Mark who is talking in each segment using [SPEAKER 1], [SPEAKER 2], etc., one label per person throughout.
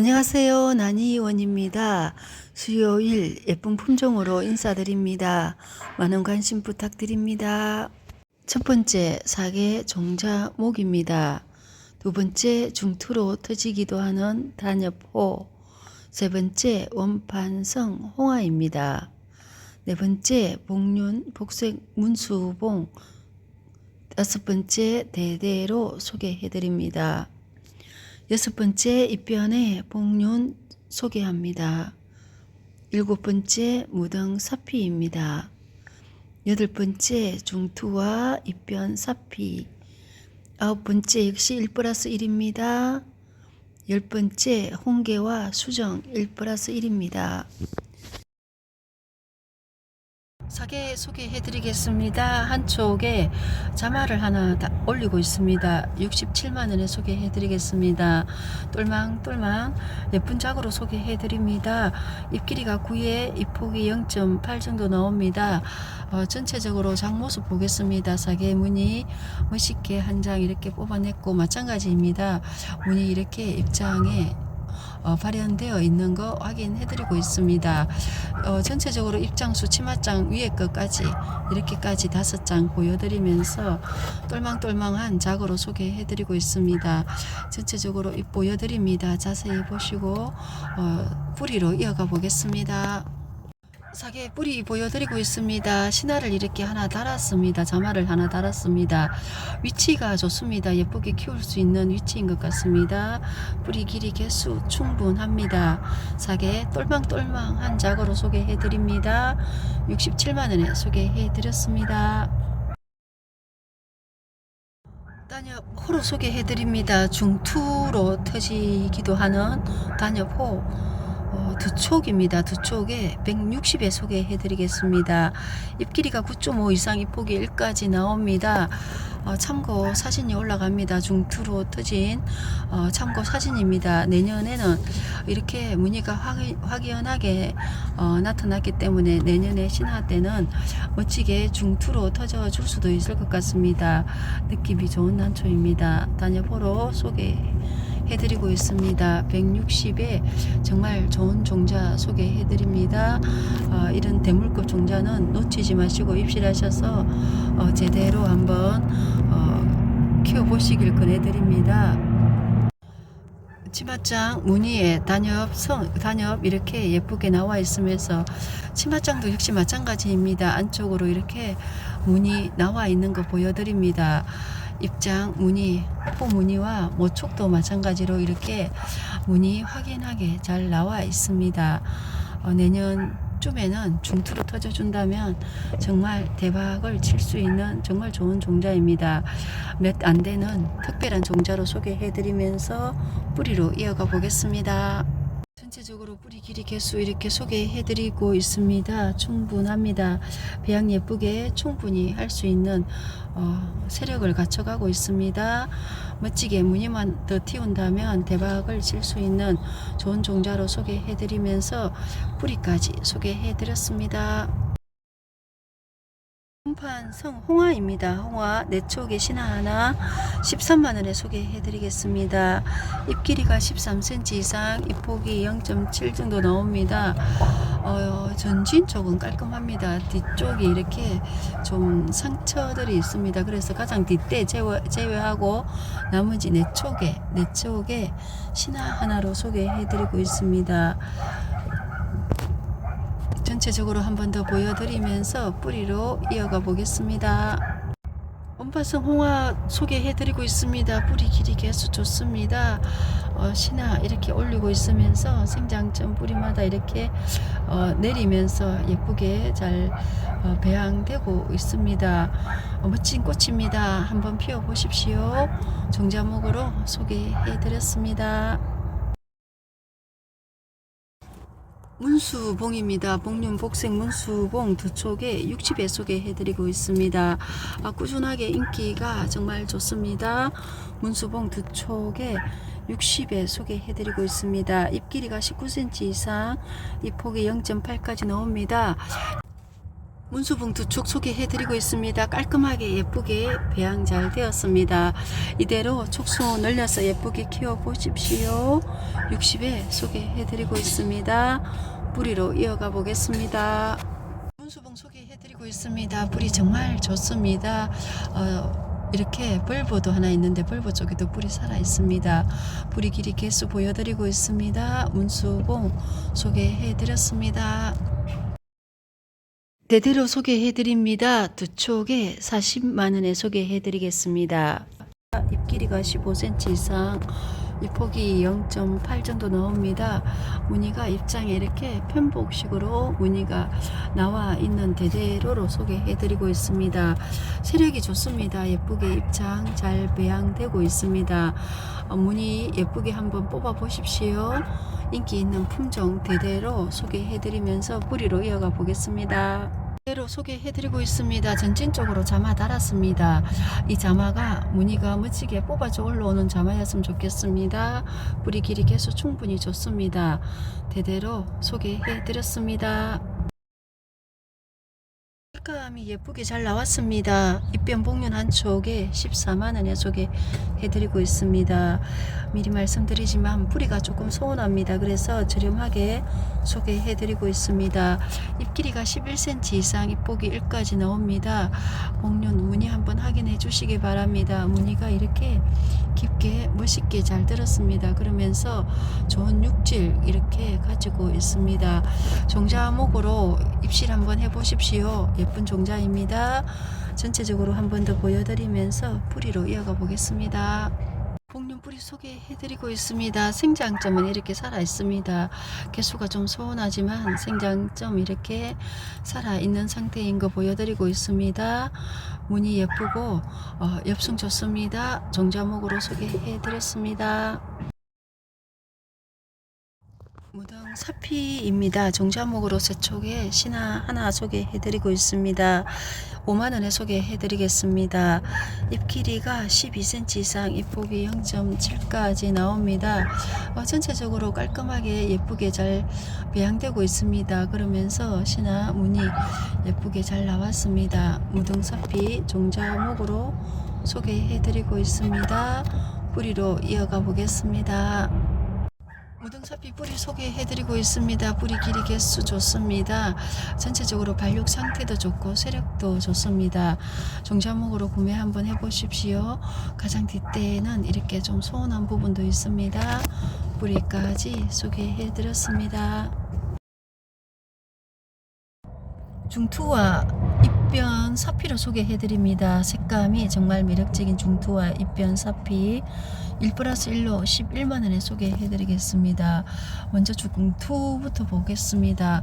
[SPEAKER 1] 안녕하세요. 나니원입니다. 수요일 예쁜 품종으로 인사드립니다. 많은 관심 부탁드립니다. 첫 번째 사계 종자 목입니다. 두 번째 중투로 터지기도 하는 단엽호. 세 번째 원판성 홍화입니다. 네 번째 복륜 복색 문수봉. 다섯 번째 대대로 소개해드립니다. 여섯 번째 입변의 복륜 소개합니다. 일곱 번째 무등 사피입니다. 여덟 번째 중투와 입변 사피. 아홉 번째 역시 1 플러스 1입니다. 열 번째 홍계와 수정 1 플러스 1입니다. 사계 소개해드리겠습니다. 한쪽에 자마를 하나 다 올리고 있습니다. 67만원에 소개해드리겠습니다. 똘망똘망 예쁜 작으로 소개해드립니다. 잎 길이가 9에 잎 폭이 0.8 정도 나옵니다. 어, 전체적으로 장 모습 보겠습니다. 사계 무늬 멋있게 한 장 이렇게 뽑아냈고 마찬가지입니다. 무늬 이렇게 입장에 어, 발현되어 있는 거 확인해드리고 있습니다. 어, 전체적으로 입장수 치마장 위에 것까지 이렇게까지 다섯 장 보여드리면서 똘망똘망한 작으로 소개해드리고 있습니다. 전체적으로 입 보여드립니다. 자세히 보시고 어, 뿌리로 이어가 보겠습니다. 사계 뿌리 보여드리고 있습니다. 신화를 이렇게 하나 달았습니다. 자마를 하나 달았습니다. 위치가 좋습니다. 예쁘게 키울 수 있는 위치인 것 같습니다. 뿌리 길이 개수 충분합니다. 사계 똘망똘망한 작으로 소개해드립니다. 67만원에 소개해드렸습니다. 단엽 호로 소개해드립니다. 중투로 터지기도 하는 단엽호 어, 두 촉입니다. 두 촉에 160에 소개해 드리겠습니다. 잎 길이가 9.5 이상 잎 폭이 1까지 나옵니다. 어, 참고 사진이 올라갑니다. 중투로 터진 어, 참고 사진입니다. 내년에는 이렇게 무늬가 확- 확연 하게 어, 나타났기 때문에 내년에 신화 때는 멋지게 중투로 터져 줄 수도 있을 것 같습니다. 느낌이 좋은 난초입니다. 단엽호로 소개 해드리고 있습니다. 160에 정말 좋은 종자 소개해드립니다. 어, 이런 대물급 종자는 놓치지 마시고 입실하셔서 어, 제대로 한번 어, 키워보시길 권해드립니다. 치마장 무늬에 단엽 성 단엽 이렇게 예쁘게 나와 있으면서 치마장도 역시 마찬가지입니다. 안쪽으로 이렇게 무늬 나와 있는 거 보여드립니다. 입장 무늬 포 무늬와 모촉도 마찬가지로 이렇게 무늬 확연하게 잘 나와 있습니다. 어, 내년 쯤에는 중투로 터져준다면 정말 대박을 칠 수 있는 정말 좋은 종자입니다. 몇 안 되는 특별한 종자로 소개해드리면서 뿌리로 이어가 보겠습니다. 전체적으로 뿌리 길이 개수 이렇게 소개해 드리고 있습니다. 충분합니다. 배양 예쁘게 충분히 할 수 있는 어, 세력을 갖춰가고 있습니다. 멋지게 무늬만 더 띄운다면 대박을 칠수 있는 좋은 종자로 소개해 드리면서 뿌리까지 소개해 드렸습니다. 홍판 성 홍화입니다. 홍화 네 촉의 신화 하나 13만 원에 소개해 드리겠습니다. 잎 길이가 13cm 이상, 잎 폭이 0.7 정도 나옵니다. 어, 전진 쪽은 깔끔합니다. 뒤쪽이 이렇게 좀 상처들이 있습니다. 그래서 가장 뒷대 제외, 제외하고 나머지 네 촉에 네 신화 하나로 소개해 드리고 있습니다. 전체적으로 한 번 더 보여드리면서 뿌리로 이어가 보겠습니다. 원파성 홍화 소개해드리고 있습니다. 뿌리 길이 개수 좋습니다. 어, 신화 이렇게 올리고 있으면서 생장점 뿌리마다 이렇게 어, 내리면서 예쁘게 잘 어, 배양되고 있습니다. 어, 멋진 꽃입니다. 한번 피워 보십시오. 종자목으로 소개해드렸습니다. 문수봉입니다. 복륜 복색 문수봉 두 촉에 60에 소개해드리고 있습니다. 아, 꾸준하게 인기가 정말 좋습니다. 문수봉 두 촉에 60에 소개해드리고 있습니다. 잎 길이가 19cm 이상, 잎 폭이 0.8까지 나옵니다. 문수봉 두쪽 소개해드리고 있습니다. 깔끔하게 예쁘게 배양 잘 되었습니다. 이대로 촉수 늘려서 예쁘게 키워보십시오. 60에 소개해드리고 있습니다. 뿌리로 이어가 보겠습니다. 문수봉 소개해드리고 있습니다. 뿌리 정말 좋습니다. 어, 이렇게 벌보도 하나 있는데 벌보 쪽에도 뿌리 살아 있습니다. 뿌리 길이 개수 보여드리고 있습니다. 문수봉 소개해드렸습니다. 대대로 소개해드립니다. 두 촉에 40만원에 소개해드리겠습니다. 잎 길이가 15cm 이상, 잎 폭이 0.8 정도 나옵니다. 무늬가 입장에 이렇게 편복식으로 무늬가 나와 있는 대대로로 소개해드리고 있습니다. 세력이 좋습니다. 예쁘게 입장 잘 배양되고 있습니다. 어, 무늬 예쁘게 한번 뽑아 보십시오. 인기 있는 품종 대대로 소개해드리면서 뿌리로 이어가 보겠습니다. 대로 소개해드리고 있습니다. 전진 쪽으로 자마 달았습니다. 이 자마가 무늬가 멋지게 뽑아져 올라오는 자마였으면 좋겠습니다. 뿌리 길이 개수 충분히 좋습니다. 대대로 소개해드렸습니다. 색감이 예쁘게 잘 나왔습니다. 입변 복륜 한 촉에 14만원에 소개해드리고 있습니다. 미리 말씀드리지만 뿌리가 조금 소원합니다. 그래서 저렴하게 소개해 드리고 있습니다. 잎 길이가 11cm 이상 잎폭이 1까지 나옵니다. 복륜 무늬 한번 확인해 주시기 바랍니다. 무늬가 이렇게 깊게 멋있게 잘 들었습니다. 그러면서 좋은 육질 이렇게 가지고 있습니다. 종자목으로 입실 한번 해 보십시오. 예쁜 종자입니다. 전체적으로 한 번 더 보여드리면서 뿌리로 이어가 보겠습니다. 복륜 뿌리 소개해드리고 있습니다. 생장점은 이렇게 살아 있습니다. 개수가 좀 소원하지만 생장점 이렇게 살아 있는 상태인 거 보여드리고 있습니다. 무늬 예쁘고 어, 엽성 좋습니다. 종자목으로 소개해드렸습니다. 무당 사피입니다. 종자목으로 세촉에 신화 하나 소개해드리고 있습니다. 5만원에 소개해드리겠습니다. 잎 길이가 12cm 이상, 잎 폭이 0.7까지 나옵니다. 어, 전체적으로 깔끔하게 예쁘게 잘 배양되고 있습니다. 그러면서 신화 무늬 예쁘게 잘 나왔습니다. 무등사피 종자목으로 소개해드리고 있습니다. 뿌리로 이어가 보겠습니다. 무등사피 뿌리 소개해드리고 있습니다. 뿌리 길이 개수 좋습니다. 전체적으로 발육 상태도 좋고 세력도 좋습니다. 종자목으로 구매 한번 해보십시오. 가장 뒷대에는 이렇게 좀 소원한 부분도 있습니다. 뿌리까지 소개해드렸습니다. 중투와 입변 사피를 소개해드립니다. 색감이 정말 매력적인 중투와 입변 사피 1 플러스 1로 11만원에 소개해드리겠습니다. 먼저 중투부터 보겠습니다.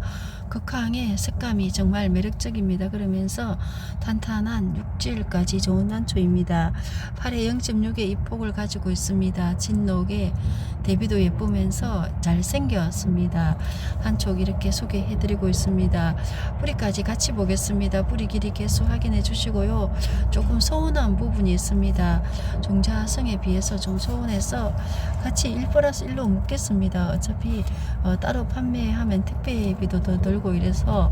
[SPEAKER 1] 극항의 색감이 정말 매력적입니다. 그러면서 탄탄한 육질까지 좋은 난초입니다. 팔에 0.6의 입폭을 가지고 있습니다. 진녹에 대비도 예쁘면서 잘생겼습니다. 한쪽 이렇게 소개해드리고 있습니다. 뿌리까지 같이 보겠습니다. 뿌리 길이 개수 확인해 주시고요. 조금 소원한 부분이 있습니다. 종자성에 비해서 좀 소원해서 같이 1 플러스 1로 묶겠습니다. 어차피 어, 따로 판매하면 택배비도 더 들고 이래서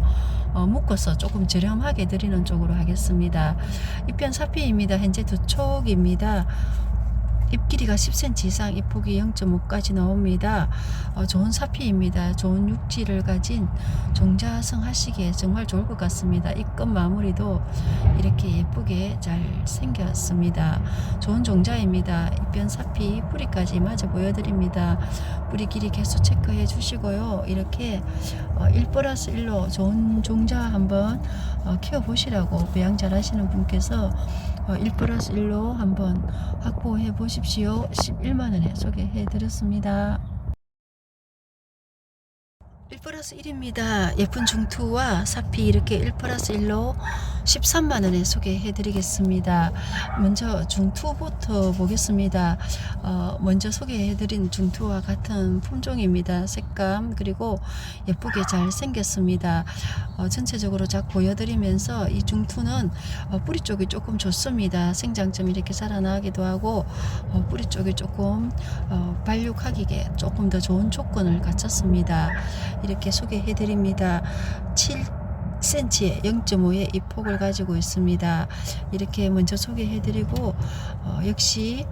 [SPEAKER 1] 어, 묶어서 조금 저렴하게 드리는 쪽으로 하겠습니다. 입변 사피입니다. 현재 두 촉입니다. 잎 길이가 10cm 이상, 잎 폭이 0.5까지 나옵니다. 어, 좋은 사피입니다. 좋은 육질을 가진 종자성 하시기에 정말 좋을 것 같습니다. 입끝 마무리도 이렇게 예쁘게 잘 생겼습니다. 좋은 종자입니다. 잎변 사피 뿌리까지 마저 보여드립니다. 뿌리 길이 개수 체크해 주시고요. 이렇게 어, 1 플러스 1로 좋은 종자 한번 어, 키워보시라고 배양 잘 하시는 분께서 어, 1 플러스 1로 한번 확보해 보십시오. 11만원에 소개해 드렸습니다. 1 플러스 1입니다. 예쁜 중투와 사피 이렇게 1 플러스 1로 13만원에 소개해 드리겠습니다. 먼저 중투부터 보겠습니다. 어, 먼저 소개해 드린 중투와 같은 품종입니다. 색감 그리고 예쁘게 잘 생겼습니다. 어, 전체적으로 작 보여드리면서 이 중투는 어, 뿌리 쪽이 조금 좋습니다. 생장점이 이렇게 살아나기도 하고 어, 뿌리 쪽이 조금 어, 발육하기에 조금 더 좋은 조건을 갖췄습니다. 이렇게 소개해 드립니다. 7 10cm에 0.5의 잎폭을 가지고 있습니다. 이렇게 먼저 소개해 드리고 어, 역시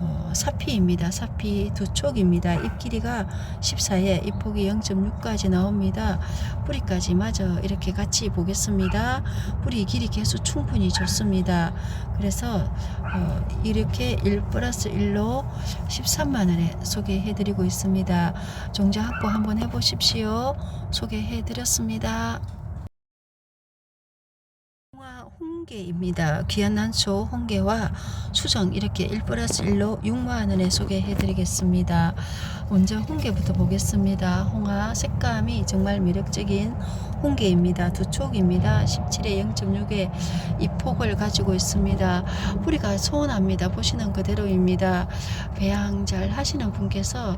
[SPEAKER 1] 어, 사피입니다. 사피 두 촉입니다. 잎 길이가 14에 잎 폭이 0.6까지 나옵니다. 뿌리까지 마저 이렇게 같이 보겠습니다. 뿌리 길이 개수 충분히 좋습니다. 그래서 어, 이렇게 1 플러스 1로 13만원에 소개해드리고 있습니다. 종자 확보 한번 해보십시오. 소개해드렸습니다. 홍화 홍 게입니다. 귀한 난초 홍게와 수정 이렇게 1 플러스 1로 6만원에 소개해 드리겠습니다. 먼저 홍게부터 보겠습니다. 홍화 색감이 정말 매력적인 홍게입니다. 두 촉입니다. 17에 0.6의 이 폭을 가지고 있습니다. 뿌리가 소원합니다. 보시는 그대로입니다. 배양 잘 하시는 분께서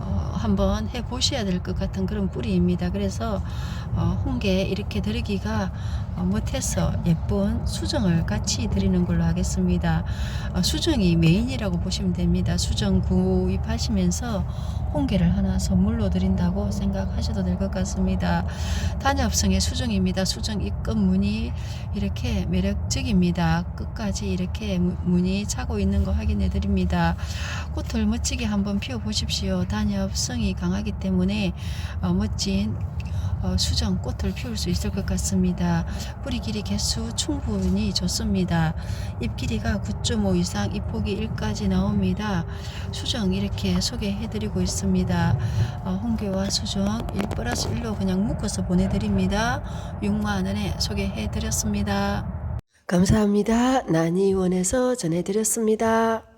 [SPEAKER 1] 어, 한번 해 보셔야 될 것 같은 그런 뿌리입니다. 그래서 어, 홍게 이렇게 드리기가 어, 못해서 예쁜 수정을 같이 드리는 걸로 하겠습니다. 어, 수정이 메인이라고 보시면 됩니다. 수정 구입하시면서 홍게를 하나 선물로 드린다고 생각하셔도 될 것 같습니다. 단엽성의 수정입니다. 수정 입금 무늬 이렇게 매력적입니다. 끝까지 이렇게 무- 무늬 차고 있는 거 확인해 드립니다. 꽃을 멋지게 한번 피워 보십시오. 단엽성이 강하기 때문에 어, 멋진 어, 수정 꽃을 피울 수 있을 것 같습니다. 뿌리 길이 개수 충분히 좋습니다. 잎 길이가 9.5 이상 잎 폭이 1까지 나옵니다. 수정 이렇게 소개해드리고 있습니다. 어, 홍게와 수정 1 플러스 1로 그냥 묶어서 보내드립니다. 6만원에 소개해드렸습니다. 감사합니다. 난이원에서 전해드렸습니다.